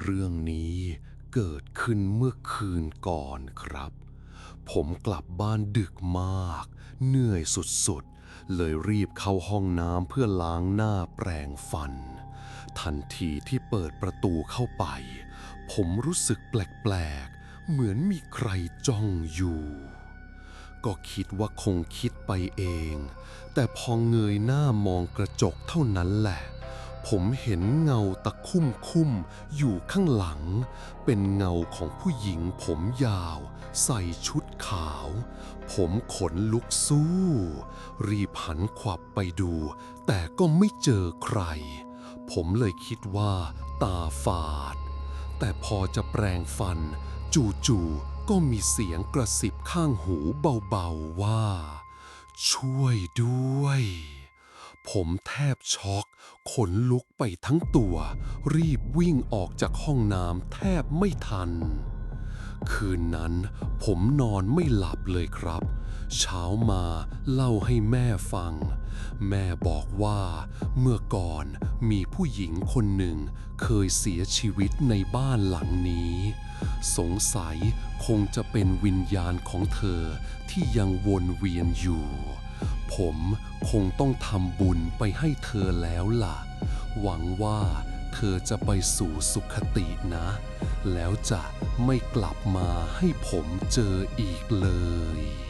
เรื่องนี้เกิดขึ้นเมื่อคืนก่อนครับ ผมกลับบ้านดึกมาก เหนื่อยสุดๆ เลยรีบเข้าห้องน้ำเพื่อล้างหน้าแปรงฟัน ทันทีที่เปิดประตูเข้าไป ผมรู้สึกแปลกๆ เหมือนมีใครจ้องอยู่ ก็คิดว่าคงคิดไปเอง แต่พอเงยหน้ามองกระจกเท่านั้นแหละ ผมเห็นเงาตะคุ่มคุ้มอยู่ข้างหลัง เป็นเงาของผู้หญิงผมยาว ใส่ชุดขาว ผมขนลุกสู้ รีบหันขวับไปดู แต่ก็ไม่เจอใคร ผมเลยคิดว่าตาฝาด แต่พอจะแปรงฟัน จู่ๆก็มีเสียงกระสิบข้างหูเบาๆว่า ช่วยด้วย ผมแทบช็อก ขนลุกไปทั้งตัว รีบวิ่งออกจากห้องน้ำแทบไม่ทัน คืนนั้นผมนอนไม่หลับเลยครับ เช้ามาเล่าให้แม่ฟัง แม่บอกว่าเมื่อก่อนมีผู้หญิงคนหนึ่งเคยเสียชีวิตในบ้านหลังนี้ สงสัยคงจะเป็นวิญญาณของเธอที่ยังวนเวียนอยู่ ผมคงต้องทำบุญไปให้เธอแล้วล่ะ หวังว่าเธอจะไปสู่สุขตินะ แล้วจะไม่กลับมาให้ผมเจออีกเลย